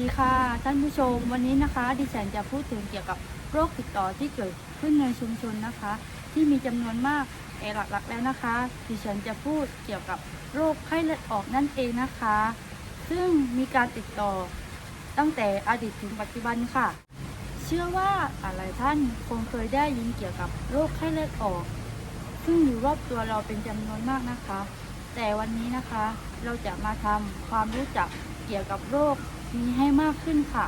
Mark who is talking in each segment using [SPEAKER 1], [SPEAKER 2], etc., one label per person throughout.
[SPEAKER 1] ีค่ะ ท่านผู้ชมวันนี้นะคะ ดิฉันจะพูดถึงเกี่ยวกับโรคติดต่อที่เกิดขึ้นในชุมชนนะคะ ที่มีจำนวนมากแต่หลักๆแล้วนะคะ ดิฉันจะพูดเกี่ยวกับโรคไข้เลือดออกนั่นเองนะคะ ซึ่งมีการติดต่อตั้งแต่อดีตถึงปัจจุบันค่ะ เชื่อว่าหลายท่านคงเคยได้ยินเกี่ยวกับโรคไข้เลือดออก ซึ่งอยู่รอบตัวเราเป็นจำนวนมากนะคะ แต่วันนี้นะคะเราจะมาทำความรู้จัก เกี่ยวกับโรคนี้ให้มากขึ้นค่ะ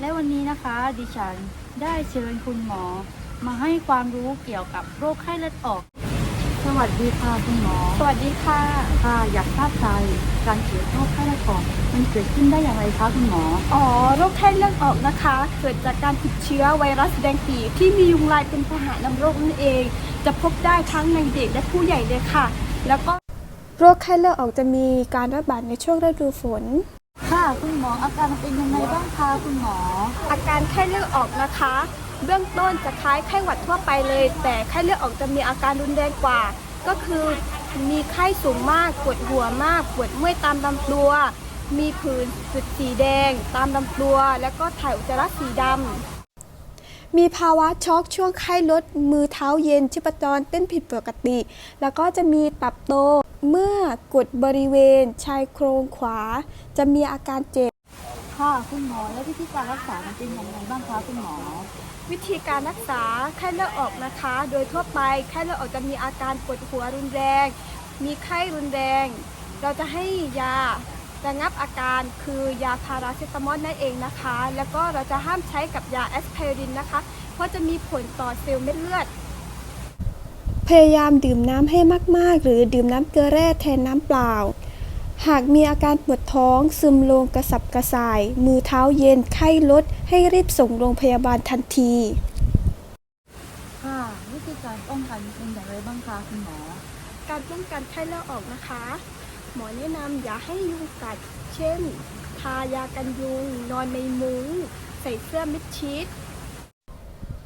[SPEAKER 1] และวันนี้นะคะดิฉันได้เชิญคุณหมอ มาให้ความรู้เกี่ยวกับโรคไข้เลือดออก สวัสดีค่ะคุณหมอ
[SPEAKER 2] สวัสดีค่ะ
[SPEAKER 1] ค่ะ อยากทราบใจการเกิดโรคไข้เลือดออกมันเกิดขึ้นได้อย่างไรคะคุณหมอ
[SPEAKER 2] อ๋อโรคไข้เลือดออกนะคะ เกิดจากการติดเชื้อไวรัสแดงปีที่มียุงลายเป็นพาหะนำโรคนั่นเอง จะพบได้ทั้งในเด็กและผู้ใหญ่เลยค่ะ แล้วก็โรคไข้เลือดออกจะมีการระบาดในช่วงฤดูฝน
[SPEAKER 1] ค่ะคุณหมออาการเป็นยังไงบ้างคะคุณหมอ
[SPEAKER 2] อาการไข้เลือดออกนะคะ เบื้องต้นจะคล้ายไข้หวัดทั่วไปเลย แต่ไข้เลือดออกจะมีอาการรุนแรงกว่า ก็คือมีไข้สูงมาก ปวดหัวมาก ปวดเมื่อยตามลำตัว มีผื่นจุดสีแดง ตามลำตัว แล้วก็ถ่ายอุจจาระสีดำมีภาวะช็อกช่วงไข้ลดมือเท้าเย็นชีพจรเต้นผิดปกติ แล้วก็จะมีตับโต เมื่อกดบริเวณชายโครงขวา จะมีอาการเจ็บ
[SPEAKER 1] ค่ะคุณหมอแล้ววิธีการรักษามันเป็นยังไงบ้างคะคุณหมอ
[SPEAKER 2] วิธีการรักษาไข้เลือดออกนะคะ โดยทั่วไปไข้เลือดออกจะมีอาการปวดหัวรุนแรง มีไข้รุนแรง เราจะให้ยาระงับอาการคือยาพาราเซตามอลนั่นเองนะคะ แล้วก็เราจะห้ามใช้กับยาแอสไพรินนะคะ เพราะจะมีผลต่อเซลล์เม็ดเลือด ยายามดื่มน้ำให้มากๆ หรือดื่มน้ำเกลือแร่แทนน้ำเปล่า หากมีอาการปวดท้อง ซึมลงกระสับกระส่าย มือเท้าเย็นไข้ลด ให้รีบส่งโรงพยาบาลทันที
[SPEAKER 1] ค่ะวิธีการป้องกันเป็นอย่างไรบ้างคะคุณหมอ
[SPEAKER 2] การป้องกันไข้เลือดออกนะคะ หมอแนะนำอย่าให้ยุงกัด เช่น ทายากันยุง นอนในมุง้ง ใส่เสื้อมิดชิด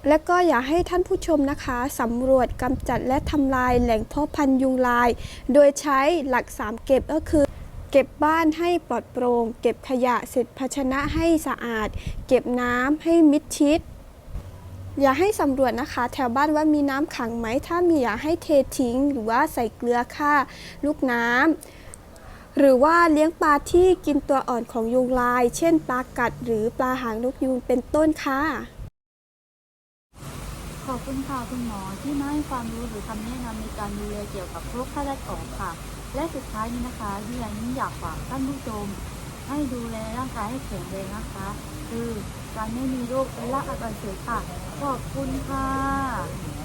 [SPEAKER 2] และก็อย่าให้ท่านผู้ชมนะคะสำรวจกำจัดและทำลายแหล่งเพาะพันธุ์ยุงลาย โดยใช้หลัก 3 เก็บก็คือ เก็บบ้านให้ปลอดโปร่งเก็บขยะเสร็จภาชนะให้สะอาด เก็บน้ำให้มิดชิด อย่าให้สำรวจนะคะ แถวบ้านว่ามีน้ำขังไหม ถ้ามีอย่าให้เททิ้ง หรือว่าใส่เกลือฆ่าลูกน้ำหรือว่าเลี้ยงปลาที่กินตัวอ่อนของยุงลาย เช่นปลากัดหรือปลาหางนกยูงเป็นต้นค่ะ
[SPEAKER 1] ขอบคุณค่ะคุณหมอที่มาให้ความรู้หรือคำแนะนำในการดูแลเกี่ยวกับโรคไข้เลือดออกค่ะ และสุดท้ายนี้นะคะดิฉันอยากฝากท่านผู้ชมให้ดูแลร่างกายให้แข็งแรงนะคะ คือการไม่มีโรคเป็นละอันประเสบค่ะ ขอบคุณค่ะ